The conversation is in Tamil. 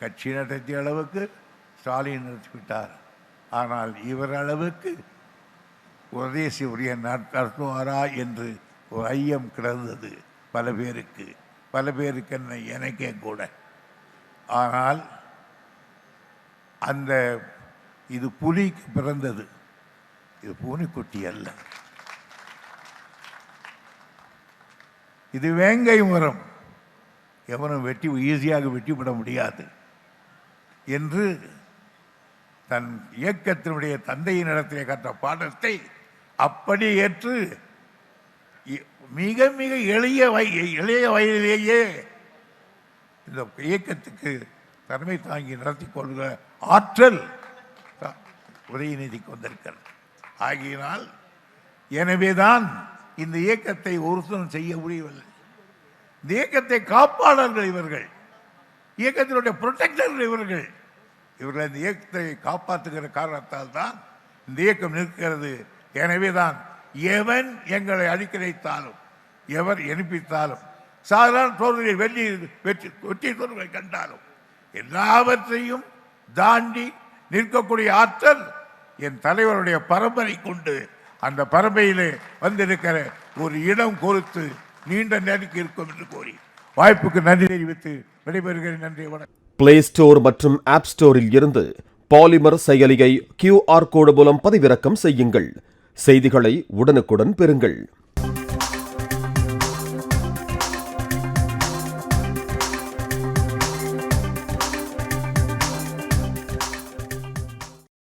கட்சி நடத்திய அளவுக்கு ஸ்டாலின் நடத்திவிட்டார் ஆனால் இவர் அளவுக்கு உதயசி உரிய நடத்துவாரா என்று ஒரு ஐயம் கிடந்தது பல பேருக்கு. பல பேருக்கு என்ன எனக்கே கூட. ஆனால் அந்த இது புலிக்கு பிறந்தது. இது பூனைக்குட்டி அல்ல. இது வேங்கை மரம். எவனும் வெட்டி ஈஸியாக வெட்டிவிட முடியாது. என்று தன் இயக்கத்தினுடைய தந்தையின் இடத்திலே கற்ற பாடத்தை அப்படி ஏற்று மிக மிக எளிய வய இளைய வயதிலேயே இந்த இயக்கத்துக்கு தலைமை தாங்கி நடத்தி கொள்கிற ஆற்றல் த- உதயநிதிக்கு வந்திருக்கிறது. ஆகையினால் எனவேதான் இந்த இயக்கத்தை ஒருத்தரும் செய்ய முடியவில்லை. இந்த இயக்கத்தை காப்பாளர்கள் இவர்கள். இயக்கத்தினுடைய புரொட்டக்டர் இவர்கள். இவர்கள் இந்த இயக்கத்தை காப்பாற்றுகிற காரணத்தால் தான் இந்த இயக்கம் நிற்கிறது. எனவே தான் எவன் எங்களை அழிக்க எவர் எழுப்பித்தாலும் சாதாரண தோல்வியை வெள்ளி வெற்றி வெற்றி தோல்வியை கண்டாலும் எல்லாவற்றையும் தாண்டி நிற்கக்கூடிய ஆற்றல் என் தலைவருடைய பரம்பரை கொண்டு அந்த பரம்பரையிலே வந்திருக்கிற ஒரு இடம் கொடுத்து நீண்ட நெருக்கி இருக்கும் என்று கூறி. வாய்ப்புக்கு நன்றி தெரிவித்து விடைபெறுகிறேன். நன்றி வணக்கம். பிளே ஸ்டோர் மற்றும் ஆப் ஸ்டோரில் இருந்து பாலிமர் செயலியை கியூஆர் கோடு மூலம் பதிவிறக்கம் செய்யுங்கள். செய்திகளை உடனுக்குடன் பெறுங்கள்.